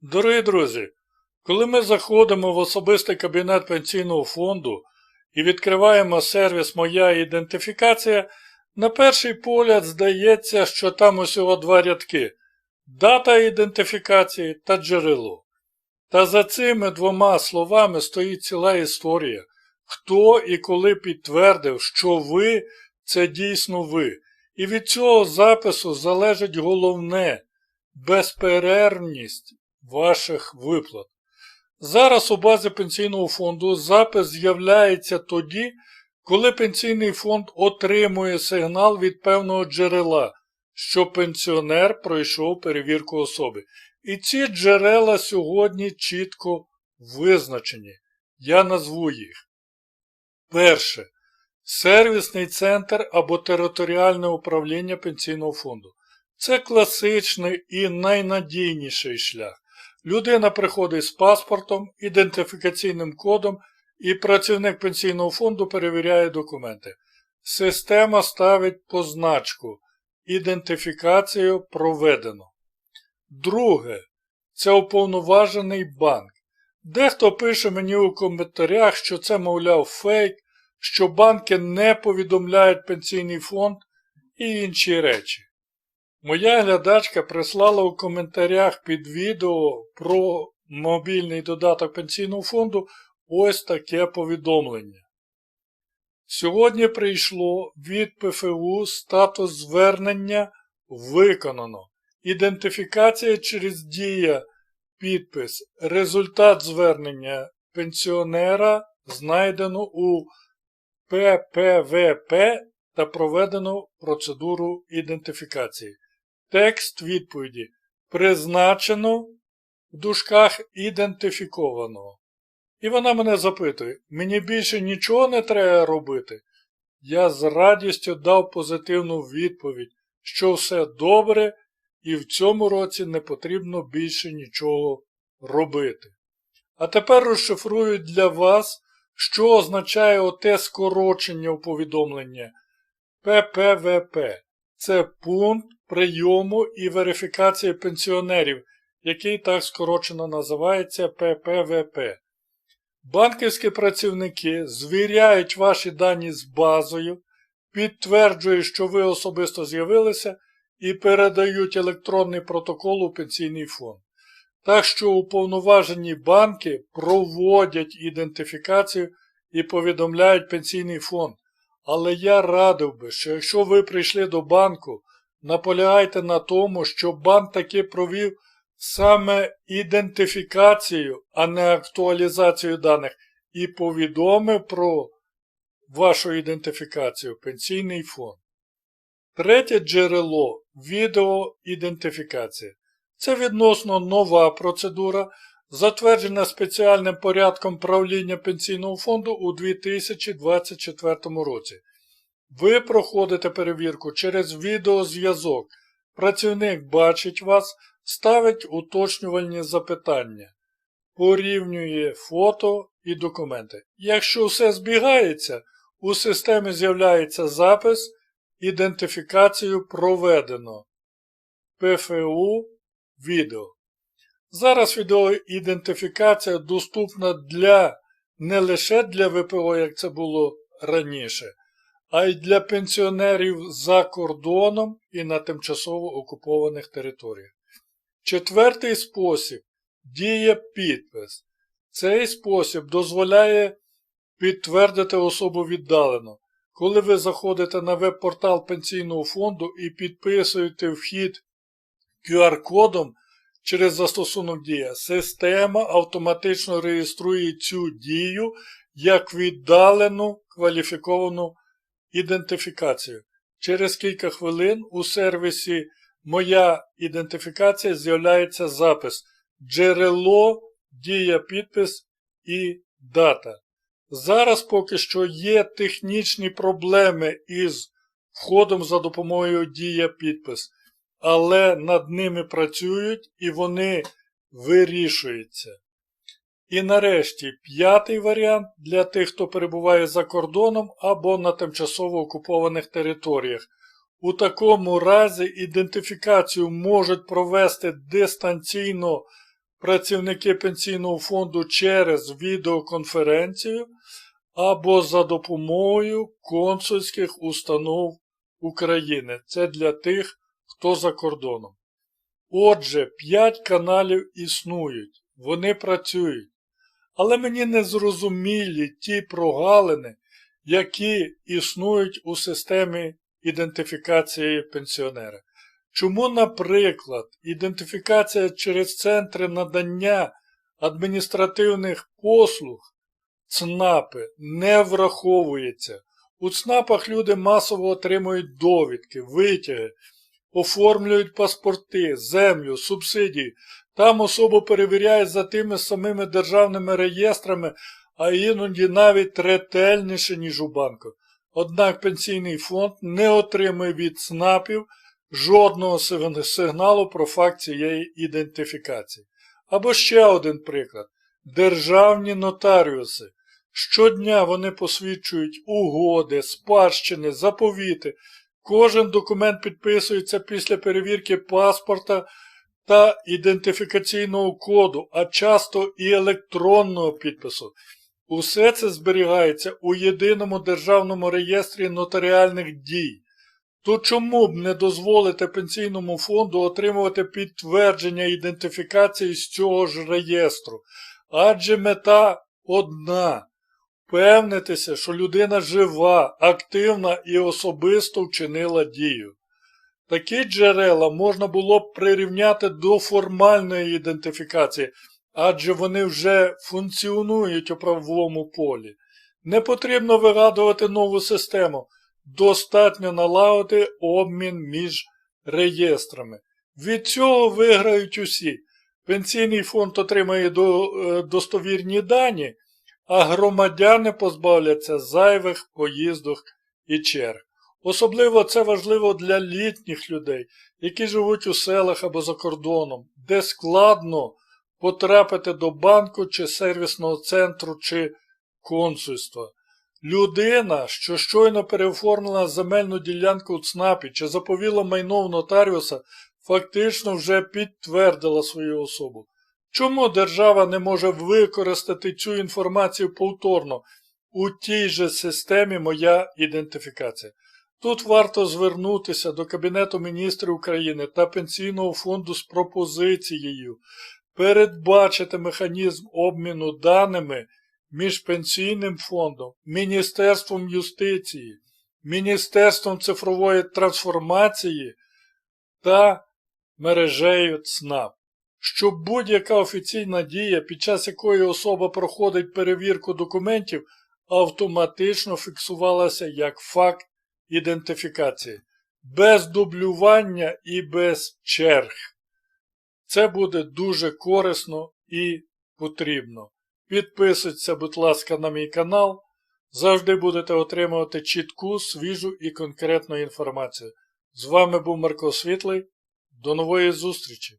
Дорогі друзі, коли ми заходимо в особистий кабінет пенсійного фонду і відкриваємо сервіс Моя ідентифікація, на перший погляд здається, що там усього два рядки дата ідентифікації та джерело. Та за цими двома словами стоїть ціла історія, хто і коли підтвердив, що ви це дійсно ви. І від цього запису залежить головне безперервність ваших виплат. Зараз у базі пенсійного фонду запис з'являється тоді, коли пенсійний фонд отримує сигнал від певного джерела, що пенсіонер пройшов перевірку особи. І ці джерела сьогодні чітко визначені. Я назву їх. Перше. Сервісний центр або територіальне управління пенсійного фонду. Це класичний і найнадійніший шлях. Людина приходить з паспортом, ідентифікаційним кодом і працівник пенсійного фонду перевіряє документи. Система ставить позначку Ідентифікацію проведено. Друге. Це уповноважений банк. Дехто пише мені у коментарях, що це, мовляв, фейк, що банки не повідомляють пенсійний фонд і інші речі. Моя глядачка прислала у коментарях під відео про мобільний додаток пенсійного фонду ось таке повідомлення. Сьогодні прийшло від ПФУ статус звернення виконано. Ідентифікація через дія, підпис. Результат звернення пенсіонера знайдено у ППВП та проведено процедуру ідентифікації. Текст відповіді призначено в дужках ідентифікованого. І вона мене запитує, мені більше нічого не треба робити? Я з радістю дав позитивну відповідь, що все добре і в цьому році не потрібно більше нічого робити. А тепер розшифрую для вас, що означає оте скорочення у повідомлення ППВП. Це пункт прийому і верифікації пенсіонерів, який так скорочено називається ППВП. Банківські працівники звіряють ваші дані з базою, підтверджують, що ви особисто з'явилися і передають електронний протокол у пенсійний фонд. Так що уповноважені банки проводять ідентифікацію і повідомляють пенсійний фонд. Але я радив би, що якщо ви прийшли до банку, наполягайте на тому, що банк таки провів саме ідентифікацію, а не актуалізацію даних, і повідомив про вашу ідентифікацію пенсійний фонд. Третє джерело відеоідентифікація. Це відносно нова процедура, затверджена спеціальним порядком правління пенсійного фонду у 2024 році. Ви проходите перевірку через відеозв'язок. Працівник бачить вас, ставить уточнювальні запитання, порівнює фото і документи. Якщо все збігається, у системі з'являється запис Ідентифікацію проведено. ПФУ відео. Зараз відеоідентифікація доступна для не лише для ВПО, як це було раніше, а й для пенсіонерів за кордоном і на тимчасово окупованих територіях. Четвертий спосіб діє підпис. Цей спосіб дозволяє підтвердити особу віддалено. Коли ви заходите на веб-портал пенсійного фонду і підписуєте вхід QR-кодом через застосунок Дія, система автоматично реєструє цю дію як віддалену кваліфіковану ідентифікацію. Через кілька хвилин у сервісі Моя ідентифікація з'являється запис джерело, дія підпис і дата. Зараз поки що є технічні проблеми із входом за допомогою дія підпис, але над ними працюють і вони вирішуються. І нарешті п'ятий варіант для тих, хто перебуває за кордоном або на тимчасово окупованих територіях. У такому разі ідентифікацію можуть провести дистанційно працівники пенсійного фонду через відеоконференцію або за допомогою консульських установ України. Це для тих, хто за кордоном. Отже, 5 каналів існують, вони працюють. Але мені не зрозумілі ті прогалини, які існують у системі ідентифікації пенсіонера. Чому, наприклад, ідентифікація через центри надання адміністративних послуг ЦНАПи не враховується? У ЦНАПах люди масово отримують довідки, витяги, оформлюють паспорти, землю, субсидії. Там особу перевіряють за тими самими державними реєстрами, а іноді навіть ретельніше, ніж у банку. Однак пенсійний фонд не отримує від ЦНАПів жодного сигналу про факт цієї ідентифікації. Або ще один приклад. Державні нотаріуси. Щодня вони посвідчують угоди, спадщини, заповіти. Кожен документ підписується після перевірки паспорта та ідентифікаційного коду, а часто і електронного підпису. Усе це зберігається у єдиному державному реєстрі нотаріальних дій. То чому б не дозволити пенсійному фонду отримувати підтвердження ідентифікації з цього ж реєстру? Адже мета одна впевнитися, що людина жива, активна і особисто вчинила дію. Такі джерела можна було б прирівняти до формальної ідентифікації, адже вони вже функціонують у правовому полі. Не потрібно вигадувати нову систему, достатньо налагодити обмін між реєстрами. Від цього виграють усі. Пенсійний фонд отримає е, достовірні дані, а громадяни позбавляться зайвих поїздок і черг. Особливо це важливо для літніх людей, які живуть у селах або за кордоном, де складно потрапити до банку чи сервісного центру чи консульства. Людина, що щойно переоформила земельну ділянку у ЦНАПі чи заповіла майно в нотаріуса, фактично вже підтвердила свою особу. Чому держава не може використати цю інформацію повторно у тій же системі моя ідентифікація? Тут варто звернутися до Кабінету міністрів України та Пенсійного фонду з пропозицією передбачити механізм обміну даними між Пенсійним фондом, Міністерством юстиції, Міністерством цифрової трансформації та мережею ЦНАП, щоб будь-яка офіційна дія, під час якої особа проходить перевірку документів, автоматично фіксувалася як факт ідентифікації, без дублювання і без черг. Це буде дуже корисно і потрібно. Підписуйтеся, будь ласка, на мій канал. Завжди будете отримувати чітку, свіжу і конкретну інформацію. З вами був Марко Світлий. До нової зустрічі!